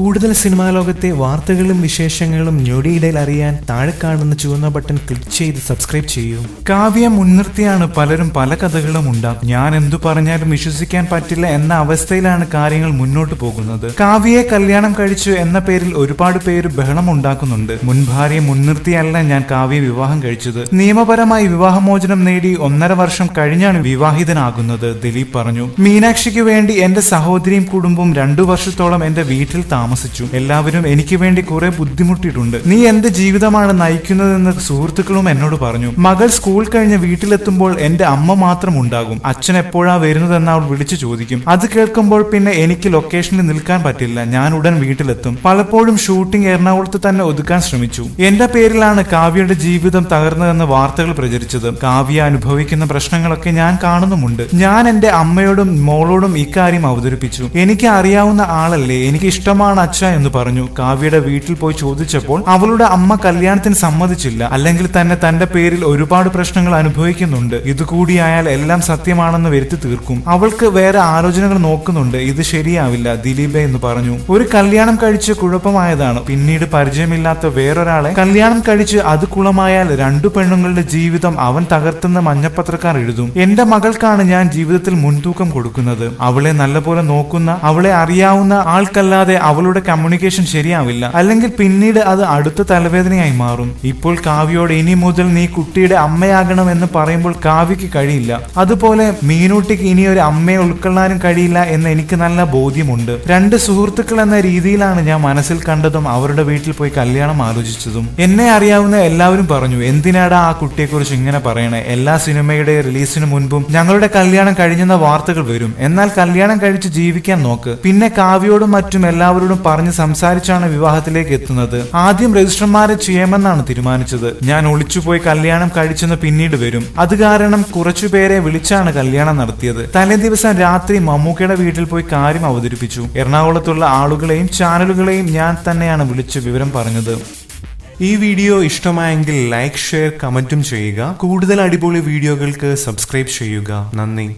കൂടുതൽ സിനിമാ ലോകത്തെ വാർത്തകളും വിശേഷങ്ങളും ഞൊടിയിടയിൽ അറിയാൻ താഴെ കാണുന്ന ചുവന്ന ബട്ടൺ ക്ലിക്ക് ചെയ്ത് സബ്സ്ക്രൈബ് ചെയ്യൂ. കാവ്യ മുൻനിർത്തിയാണ് പലരും പല കഥകളും ഉണ്ടാകും ഞാൻ എന്തു പറഞ്ഞാലും വിശ്വസിക്കാൻ പറ്റില്ല എന്ന അവസ്ഥയിലാണ് കാര്യങ്ങൾ മുന്നോട്ട് പോകുന്നത്. കാവ്യയെ കല്യാണം കഴിച്ചു എന്ന പേരിൽ ഒരുപാട് പേര് ബഹളം ഉണ്ടാക്കുന്നുണ്ട്. മുൻ ഭാര്യയെ മുൻനിർത്തിയല്ല ഞാൻ കാവ്യ വിവാഹം കഴിച്ചത്. നിയമപരമായി വിവാഹമോചനം നേടി ഒന്നര വർഷം കഴിഞ്ഞാണ് വിവാഹിതനാകുന്നത് ദിലീപ് പറഞ്ഞു. മീനാക്ഷിക്ക് വേണ്ടി എന്റെ സഹോദരിയും കുടുംബവും രണ്ടു വർഷത്തോളം എന്റെ വീട്ടിൽ താമസിച്ചു. എല്ലാവരും എനിക്ക് വേണ്ടി കുറെ ബുദ്ധിമുട്ടിയിട്ടുണ്ട്. നീ എന്റെ ജീവിതമാണ് നയിക്കുന്നതെന്ന് സുഹൃത്തുക്കളും എന്നോട് പറഞ്ഞു. മകൾ സ്കൂൾ കഴിഞ്ഞ് വീട്ടിലെത്തുമ്പോൾ എന്റെ അമ്മ മാത്രം ഉണ്ടാകും. അച്ഛൻ എപ്പോഴാ വരുന്നതെന്ന് അവൾ വിളിച്ചു ചോദിക്കും. അത് കേൾക്കുമ്പോൾ പിന്നെ എനിക്ക് ലൊക്കേഷനിൽ നിൽക്കാൻ പറ്റില്ല. ഞാൻ ഉടൻ വീട്ടിലെത്തും. പലപ്പോഴും ഷൂട്ടിംഗ് എറണാകുളത്ത് തന്നെ ഒതുക്കാൻ ശ്രമിച്ചു. എന്റെ പേരിലാണ് കാവ്യയുടെ ജീവിതം തകർന്നതെന്ന് വാർത്തകൾ പ്രചരിച്ചത്. കാവ്യ അനുഭവിക്കുന്ന പ്രശ്നങ്ങളൊക്കെ ഞാൻ കാണുന്നുമുണ്ട്. ഞാൻ എന്റെ അമ്മയോടും മോളോടും ഇക്കാര്യം അവതരിപ്പിച്ചു. എനിക്ക് അറിയാവുന്ന ആളല്ലേ. എനിക്ക് ഇഷ്ടമാണ് അച്ഛ എന്ന് പറഞ്ഞു. കാവ്യയുടെ വീട്ടിൽ പോയി ചോദിച്ചപ്പോൾ അവളുടെ അമ്മ കല്യാണത്തിന് സമ്മതിച്ചില്ല. അല്ലെങ്കിൽ തന്നെ തന്റെ പേരിൽ ഒരുപാട് പ്രശ്നങ്ങൾ അനുഭവിക്കുന്നുണ്ട്. ഇതുകൂടിയായാൽ എല്ലാം സത്യമാണെന്ന് വരുത്തി തീർക്കും. അവൾക്ക് വേറെ ആലോചനകൾ നോക്കുന്നുണ്ട്. ഇത് ശരിയാവില്ല ദിലീപ് എന്ന് പറഞ്ഞു. ഒരു കല്യാണം കഴിച്ച് കുഴപ്പമായതാണ്. പിന്നീട് പരിചയമില്ലാത്ത വേറൊരാളെ കല്യാണം കഴിച്ച് അത് കുളമായാൽ രണ്ടു പെണ്ണുങ്ങളുടെ ജീവിതം അവൻ തകർത്തെന്ന് മഞ്ഞപ്പത്രക്കാർ എഴുതും. എന്റെ മകൾക്കാണ് ഞാൻ ജീവിതത്തിൽ മുൻതൂക്കം കൊടുക്കുന്നത്. അവളെ നല്ലപോലെ നോക്കുന്ന അവളെ അറിയാവുന്ന ആൾക്കല്ലാതെ അവളുടെ കമ്മ്യൂണിക്കേഷൻ ശരിയാവില്ല. അല്ലെങ്കിൽ പിന്നീട് അത് അടുത്ത തലവേദനയായി മാറും. ഇപ്പോൾ കാവ്യോട് ഇനി മുതൽ നീ കുട്ടിയുടെ അമ്മയാകണം എന്ന് പറയുമ്പോൾ കാവ്യക്ക് കഴിയില്ല. അതുപോലെ മീനൂട്ടിക്ക് ഇനി ഒരു അമ്മയെ ഉൾക്കൊള്ളാനും കഴിയില്ല എന്ന് എനിക്ക് നല്ല ബോധ്യമുണ്ട്. രണ്ട് സുഹൃത്തുക്കൾ എന്ന രീതിയിലാണ് ഞാൻ മനസ്സിൽ കണ്ടതും അവരുടെ വീട്ടിൽ പോയി കല്യാണം ആലോചിച്ചതും. എന്നെ അറിയാവുന്ന എല്ലാവരും പറഞ്ഞു എന്തിനാടാ ആ കുട്ടിയെക്കുറിച്ച് ഇങ്ങനെ പറയണേ? എല്ലാ സിനിമയുടെ റിലീസിന് മുൻപും ഞങ്ങളുടെ കല്യാണം കഴിഞ്ഞെന്ന വാർത്തകൾ വരും. എന്നാൽ കല്യാണം കഴിച്ച് ജീവിക്കാൻ നോക്ക്. പിന്നെ കാവ്യോടും മറ്റും എല്ലാവരോടും പറഞ്ഞ് സംസാരിച്ചാണ് വിവാഹത്തിലേക്ക് എത്തുന്നത്. ആദ്യം രജിസ്ട്രർമാരെ ചെയ്യാമെന്നാണ് തീരുമാനിച്ചത്. ഞാൻ ഒളിച്ചുപോയി കല്യാണം കഴിച്ചെന്ന് പിന്നീട് വരും. അത് കാരണം കുറച്ചുപേരെ വിളിച്ചാണ് കല്യാണം നടത്തിയത്. തലേ ദിവസം രാത്രി മമ്മൂക്കയുടെ വീട്ടിൽ പോയി കാര്യം അവതരിപ്പിച്ചു. എറണാകുളത്തുള്ള ആളുകളെയും ചാനലുകളെയും ഞാൻ തന്നെയാണ് വിളിച്ച് വിവരം പറഞ്ഞത്. ഈ വീഡിയോ ഇഷ്ടമായെങ്കിൽ ലൈക്ക് ഷെയർ കമന്റും ചെയ്യുക. കൂടുതൽ അടിപൊളി വീഡിയോകൾക്ക് സബ്സ്ക്രൈബ് ചെയ്യുക. നന്ദി.